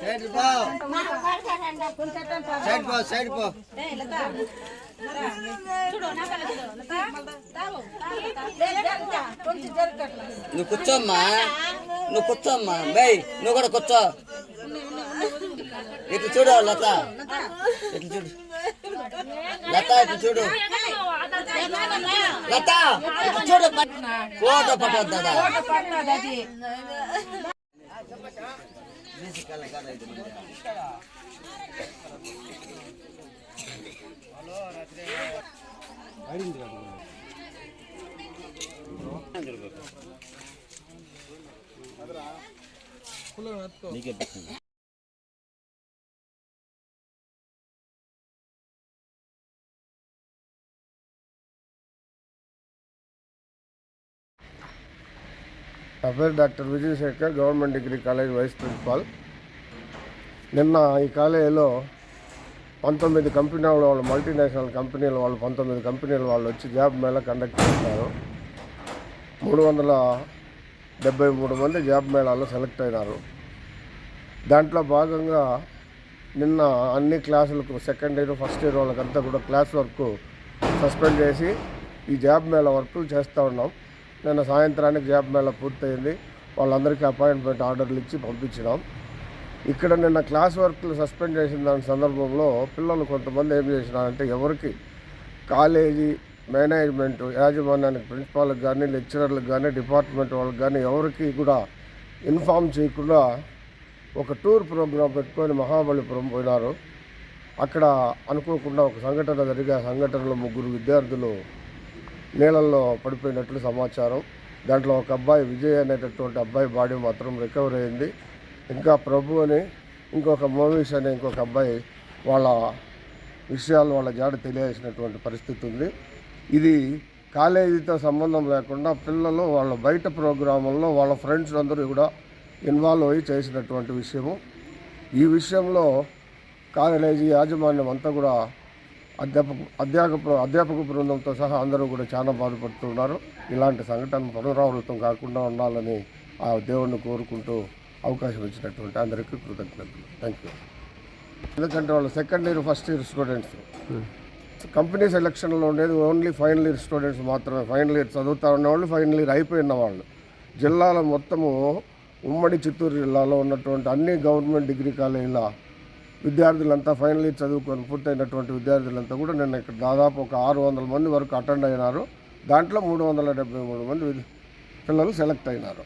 Side పో side పో side నువ్వు కూర్చోమ్మా. నువ్వు కూర్చోమ్మా. బై నువ్వు కూడా కూర్చో. ఇట్లా చూడు లత. ఇట్లా చూడు. లత ఇట్లా చూడు. లత ఇట్లా చూడు ఫోటో పట్టొద్దా నా పేరు doctor Vijayasekhar government degree college vice principal. నిన్న ఈ కాలేజీలో పంతొమ్మిది కంపెనీల వాళ్ళు మల్టీనేషనల్ కంపెనీల వాళ్ళు పంతొమ్మిది కంపెనీల వాళ్ళు వచ్చి జాబ్ మేళా కండక్ట్ చేశారు. మూడు వందల డెబ్బై మూడు మంది జాబ్ మేళాలో సెలెక్ట్ అయినారు. దాంట్లో భాగంగా నిన్న అన్ని క్లాసులకు సెకండ్ ఇయర్ ఫస్ట్ ఇయర్ వాళ్ళకంతా కూడా క్లాస్ వర్క్ సస్పెండ్ చేసి ఈ జాబ్ మేళా వర్కులు చేస్తూ ఉన్నాం. నిన్న సాయంత్రానికి జాబ్ మేళ పూర్తయింది. వాళ్ళందరికీ అపాయింట్మెంట్ ఆర్డర్లు ఇచ్చి పంపించినాం. ఇక్కడ నిన్న క్లాస్ వర్క్లు సస్పెండ్ చేసిన దాని సందర్భంలో పిల్లలు కొంతమంది ఏం చేసినారంటే ఎవరికి కాలేజీ మేనేజ్మెంట్ యాజమాన్యానికి ప్రిన్సిపాల్కి కానీ లెక్చరర్లకు కానీ డిపార్ట్మెంట్ వాళ్ళకి కానీ ఎవరికి కూడా ఇన్ఫామ్ చేయకుండా ఒక టూర్ ప్రోగ్రాం పెట్టుకొని మహాబలిపురం పోయినారు. అక్కడ అనుకోకుండా ఒక సంఘటన జరిగే ఆ సంఘటనలో ముగ్గురు విద్యార్థులు నీళ్ళల్లో పడిపోయినట్లు సమాచారం. దాంట్లో ఒక అబ్బాయి విజయ్ అనేటటువంటి అబ్బాయి బాడీ మాత్రం రికవర్ అయింది. ఇంకా ప్రభు అని ఇంకొక మోవీష్ అనే ఇంకొక అబ్బాయి వాళ్ళ విషయాలు వాళ్ళ జాడ తెలియాల్సినటువంటి పరిస్థితి ఉంది. ఇది కాలేజీతో సంబంధం లేకుండా పిల్లలు వాళ్ళ బయట ప్రోగ్రాముల్లో వాళ్ళ ఫ్రెండ్స్ అందరూ కూడా ఇన్వాల్వ్ అయ్యి చేసినటువంటి విషయము. ఈ విషయంలో కాలేజీ యాజమాన్యం అంతా కూడా అధ్యాపక అధ్యాపక అధ్యాపక బృందంతో సహా అందరూ కూడా చాలా బాధపడుతున్నారు. ఇలాంటి సంఘటన పునరావృతం కాకుండా ఉండాలని ఆ దేవుణ్ణి కోరుకుంటూ అవకాశం ఇచ్చినటువంటి అందరికీ కృతజ్ఞతలు. థ్యాంక్ యూ ఎందుకంటే వాళ్ళు second year first year students company సెలక్షన్లో ఉండేది ఓన్లీ ఫైనల్ ఇయర్ స్టూడెంట్స్ మాత్రమే. ఫైనల్ ఇయర్ చదువుతా ఉన్నవాళ్ళు ఫైనల్ ఇయర్ అయిపోయిన వాళ్ళు. జిల్లాలో మొత్తము ఉమ్మడి చిత్తూరు జిల్లాలో ఉన్నటువంటి అన్ని గవర్నమెంట్ డిగ్రీ కాలేజీల విద్యార్థులంతా ఫైనల్ ఇయర్ చదువుకొని పూర్తయినటువంటి విద్యార్థులంతా కూడా నిన్న ఇక్కడ దాదాపు ఒక ఆరు వందల మంది వరకు అటెండ్ అయినారు. దాంట్లో మూడు వందల డెబ్బై మూడు మంది పిల్లలు సెలెక్ట్ అయినారు.